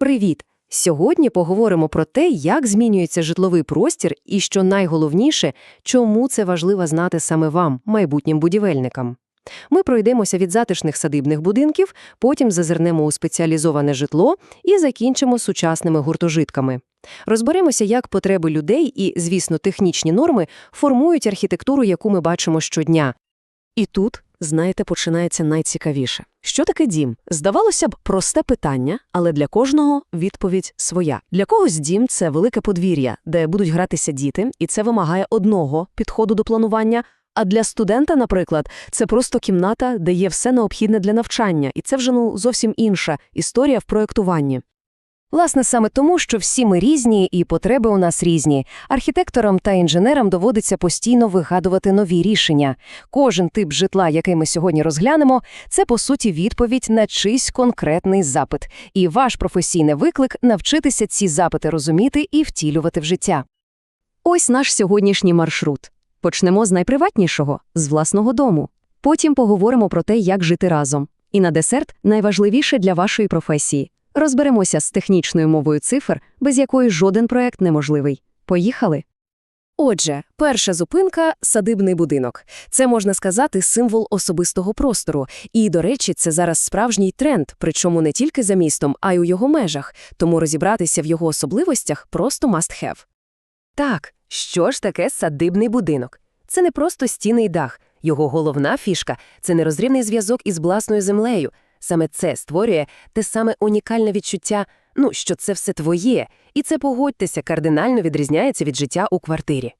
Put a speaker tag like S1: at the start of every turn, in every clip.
S1: Привіт! Сьогодні поговоримо про те, як змінюється житловий простір і, що найголовніше, чому це важливо знати саме вам, майбутнім будівельникам. Ми пройдемося від затишних садибних будинків, потім зазирнемо у спеціалізоване житло і закінчимо сучасними гуртожитками. Розберемося, як потреби людей і, звісно, технічні норми формують архітектуру, яку ми бачимо щодня.
S2: І тут, знаєте, починається найцікавіше. Що таке дім? Здавалося б, просте питання, але для кожного відповідь своя. Для когось дім це велике подвір'я, де будуть гратися діти, і це вимагає одного підходу до планування. А для студента, наприклад, це просто кімната, де є все необхідне для навчання, і це вже ну зовсім інша історія в проєктуванні.
S1: Власне, саме тому, що всі ми різні і потреби у нас різні. Архітекторам та інженерам доводиться постійно вигадувати нові рішення. Кожен тип житла, який ми сьогодні розглянемо, це по суті відповідь на чийсь конкретний запит. І ваш професійний виклик навчитися ці запити розуміти і втілювати в життя.
S2: Ось наш сьогоднішній маршрут. Почнемо з найприватнішого з власного дому. Потім поговоримо про те, як жити разом. І на десерт найважливіше для вашої професії. Розберемося з технічною мовою цифр, без якої жоден проект неможливий. Поїхали.
S1: Отже, перша зупинка садибний будинок. Це можна сказати символ особистого простору. І, до речі, це зараз справжній тренд, причому не тільки за містом, а й у його межах. Тому розібратися в його особливостях просто must have. Так, що ж таке садибний будинок? Це не просто стіни й дах. Його головна фішка це нерозрівний зв'язок із власною землею. Саме це створює те саме унікальне відчуття, ну, що це все твоє, і це, погодьтеся, кардинально відрізняється від життя у квартирі.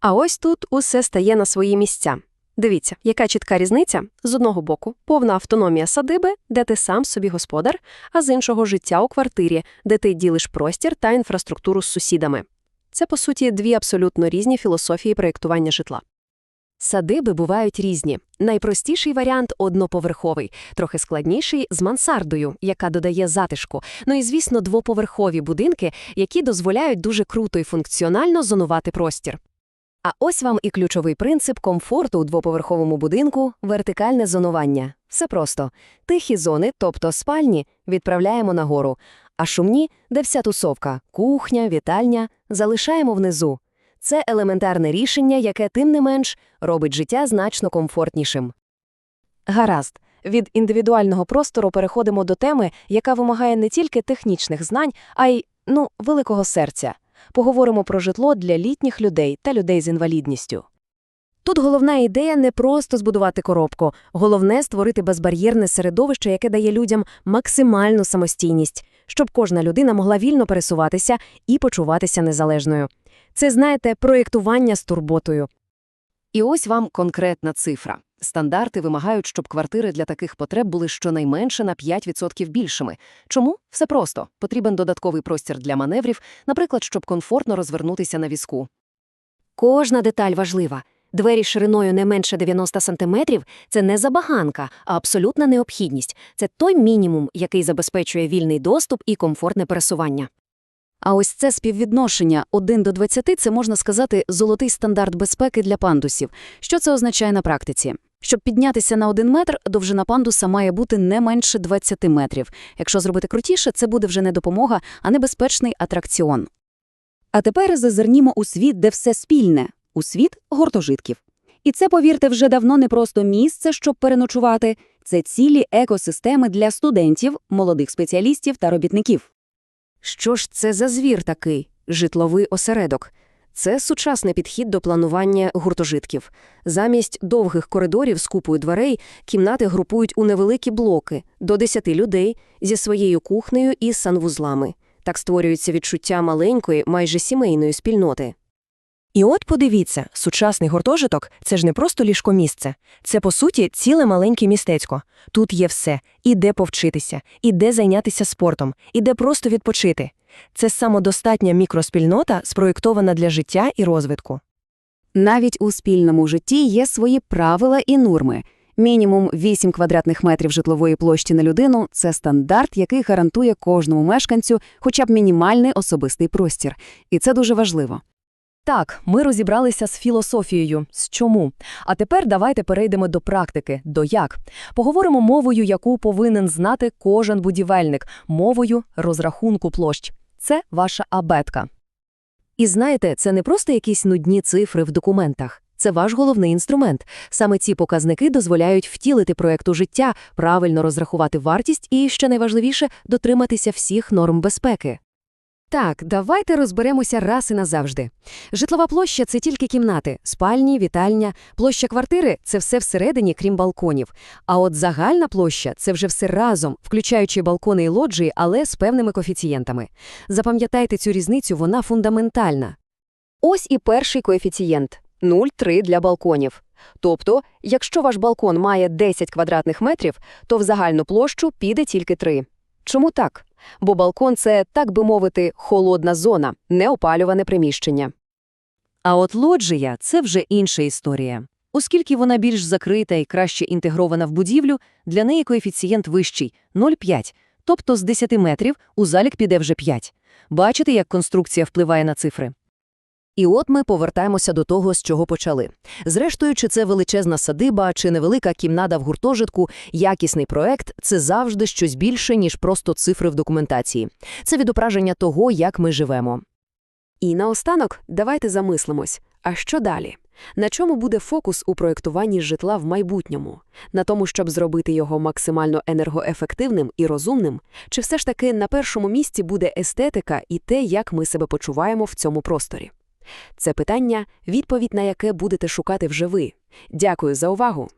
S1: А ось тут усе стає на свої місця. Дивіться, яка чітка різниця? З одного боку, повна автономія садиби, де ти сам собі господар, а з іншого життя у квартирі, де ти ділиш простір та інфраструктуру з сусідами. Це, по суті, дві абсолютно різні філософії проєктування житла. Садиби бувають різні. Найпростіший варіант одноповерховий, трохи складніший з мансардою, яка додає затишку. Ну і, звісно, двоповерхові будинки, які дозволяють дуже круто і функціонально зонувати простір. А ось вам і ключовий принцип комфорту у двоповерховому будинку вертикальне зонування. Все просто. Тихі зони, тобто спальні, відправляємо нагору, а шумні, де вся тусовка кухня, вітальня, залишаємо внизу. Це елементарне рішення, яке, тим не менш, робить життя значно комфортнішим. Гаразд. Від індивідуального простору переходимо до теми, яка вимагає не тільки технічних знань, а й, ну, великого серця. Поговоримо про житло для літніх людей та людей з інвалідністю. Тут головна ідея не просто збудувати коробку, головне створити безбар'єрне середовище, яке дає людям максимальну самостійність, щоб кожна людина могла вільно пересуватися і почуватися незалежною. Це, знаєте, проєктування з турботою. І ось вам конкретна цифра. Стандарти вимагають, щоб квартири для таких потреб були щонайменше на 5% більшими. Чому? Все просто. Потрібен додатковий простір для маневрів, наприклад, щоб комфортно розвернутися на візку. Кожна деталь важлива. Двері шириною не менше 90 см – це не забаганка, а абсолютна необхідність. Це той мінімум, який забезпечує вільний доступ і комфортне пересування.
S2: А ось це співвідношення 1 до 20 – це, можна сказати, золотий стандарт безпеки для пандусів. Що це означає на практиці? Щоб піднятися на 1 метр, довжина пандуса має бути не менше 20 метрів. Якщо зробити крутіше, це буде вже не допомога, а небезпечний атракціон. А тепер зазирнімо у світ, де все спільне – у світ гуртожитків. І це, повірте, вже давно не просто місце, щоб переночувати, це цілі екосистеми для студентів, молодих спеціалістів та робітників.
S1: Що ж це за звір такий – житловий осередок? Це сучасний підхід до планування гуртожитків. Замість довгих коридорів з купою дверей кімнати групують у невеликі блоки до 10 людей зі своєю кухнею і санвузлами. Так створюється відчуття маленької, майже сімейної спільноти. І от подивіться, сучасний гуртожиток – це ж не просто ліжкомісце. Це, по суті, ціле маленьке містечко. Тут є все – і де повчитися, і де зайнятися спортом, і де просто відпочити. Це самодостатня мікроспільнота, спроєктована для життя і розвитку.
S2: Навіть у спільному житті є свої правила і норми. Мінімум 8 квадратних метрів житлової площі на людину – це стандарт, який гарантує кожному мешканцю хоча б мінімальний особистий простір. І це дуже важливо.
S1: Так, ми розібралися з філософією, з чому. А тепер давайте перейдемо до практики, до як. Поговоримо мовою, яку повинен знати кожен будівельник, мовою розрахунку площ. Це ваша абетка. І знаєте, це не просто якісь нудні цифри в документах. Це ваш головний інструмент. Саме ці показники дозволяють втілити проєкту життя, правильно розрахувати вартість і, що найважливіше, дотриматися всіх норм безпеки.
S2: Так, давайте розберемося раз і назавжди. Житлова площа – це тільки кімнати, спальні, вітальня. Площа квартири – це все всередині, крім балконів. А от загальна площа – це вже все разом, включаючи балкони і лоджії, але з певними коефіцієнтами. Запам'ятайте цю різницю, вона фундаментальна. Ось і перший коефіцієнт – 0,3 для балконів. Тобто, якщо ваш балкон має 10 квадратних метрів, то в загальну площу піде тільки 3. Чому так? Бо балкон – це, так би мовити, холодна зона, неопалюване приміщення.
S1: А от лоджія – це вже інша історія. Оскільки вона більш закрита і краще інтегрована в будівлю, для неї коефіцієнт вищий – 0,5, тобто з 10 метрів у залік піде вже 5. Бачите, як конструкція впливає на цифри? І от ми повертаємося до того, з чого почали. Зрештою, чи це величезна садиба, чи невелика кімната в гуртожитку, якісний проект – це завжди щось більше, ніж просто цифри в документації. Це відображення того, як ми живемо.
S2: І наостанок давайте замислимось, а що далі? На чому буде фокус у проєктуванні житла в майбутньому? На тому, щоб зробити його максимально енергоефективним і розумним? Чи все ж таки на першому місці буде естетика і те, як ми себе почуваємо в цьому просторі? Це питання, відповідь на яке будете шукати вже ви. Дякую за увагу!